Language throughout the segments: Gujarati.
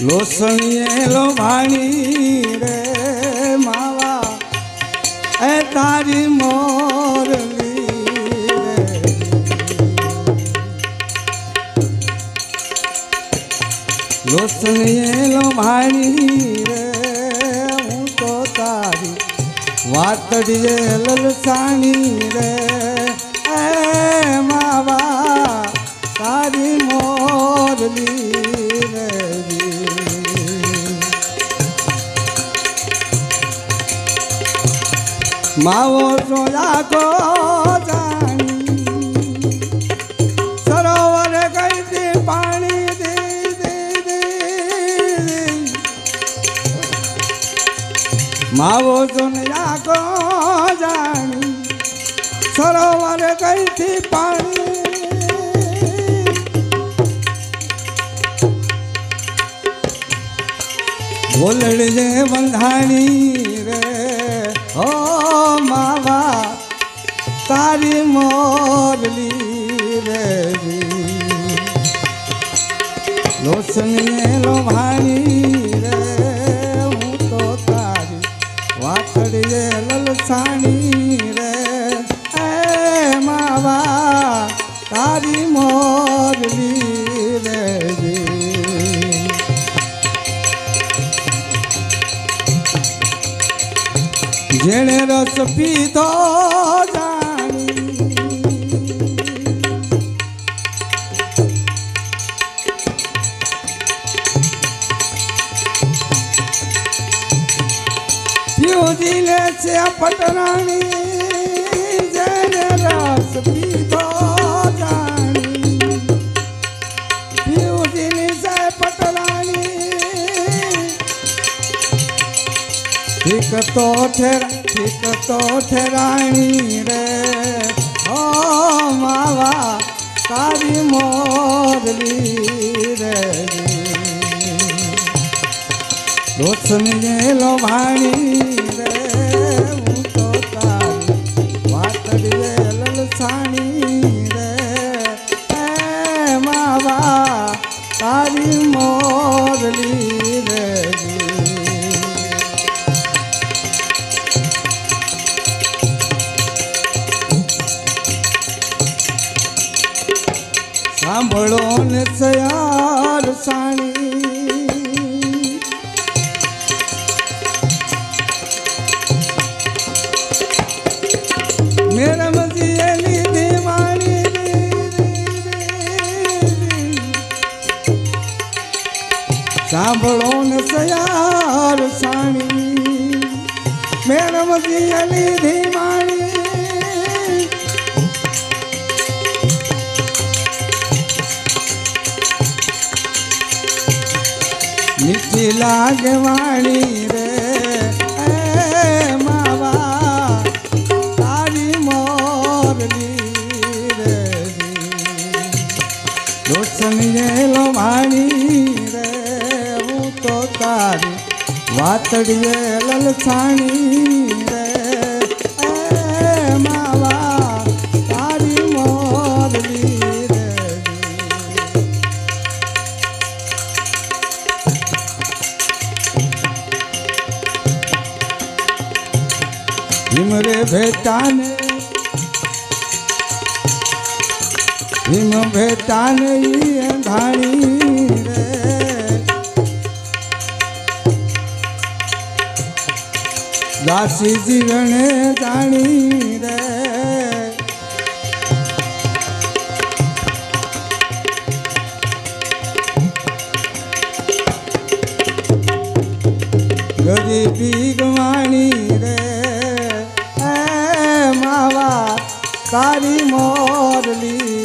લોસણીએ લો ભાણી રે માવા, એ તારી મોરલી લોસણીએ લો ભાણી રે, હું તો તારી વાતડીએ લલસાણી રે. એ માવા, તારી મોરલી માવો સોલા જાણી સરોવર ગઈ દી પાણી દી દી દી માવો સોયા કો સરોવર ગઈ પાણી બોલડજે બંધાણી તારી મોરલી રે લોસણીએ લોભાણી રે હું તો તારી વાકડીએ લલસાણી રે એ માવા તારી મોરલી રે જેણે રસ પીધો જાણી લે છે પટરાણી જેણે રસ પીધો જાણી પ્યુજી ની છે પટરાણી ઠીક તો ઠેરા ઠીક તો ઠેરાણી રે ઓ માવા તારી મોરલી રે રોશનીએ લોભાણી તારી મોરલી રે સાંભળો ને સયાર સાણી સાંભળો ને સયાર સાણી. મેરમજી અલી ધીમાણી. મીઠી લાગે વાણી રે. તારી મોરલી લો તો તારી વાતડીએ લલસાણી રે માવા, તારી મોરલી રે ભીમરે ભેટાને હિમ ભેટાને ઈ અંધાણી રે દાસી જીવણે જાણી રે. ગરીબી ગવાણી રે. એ માવા તારી મોરલી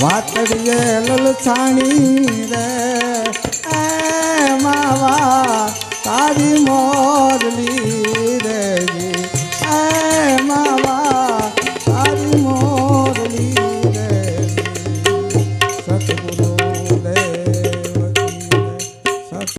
વાતડીએ લલછાણી રે. એ માવા તારી મોરલી રે.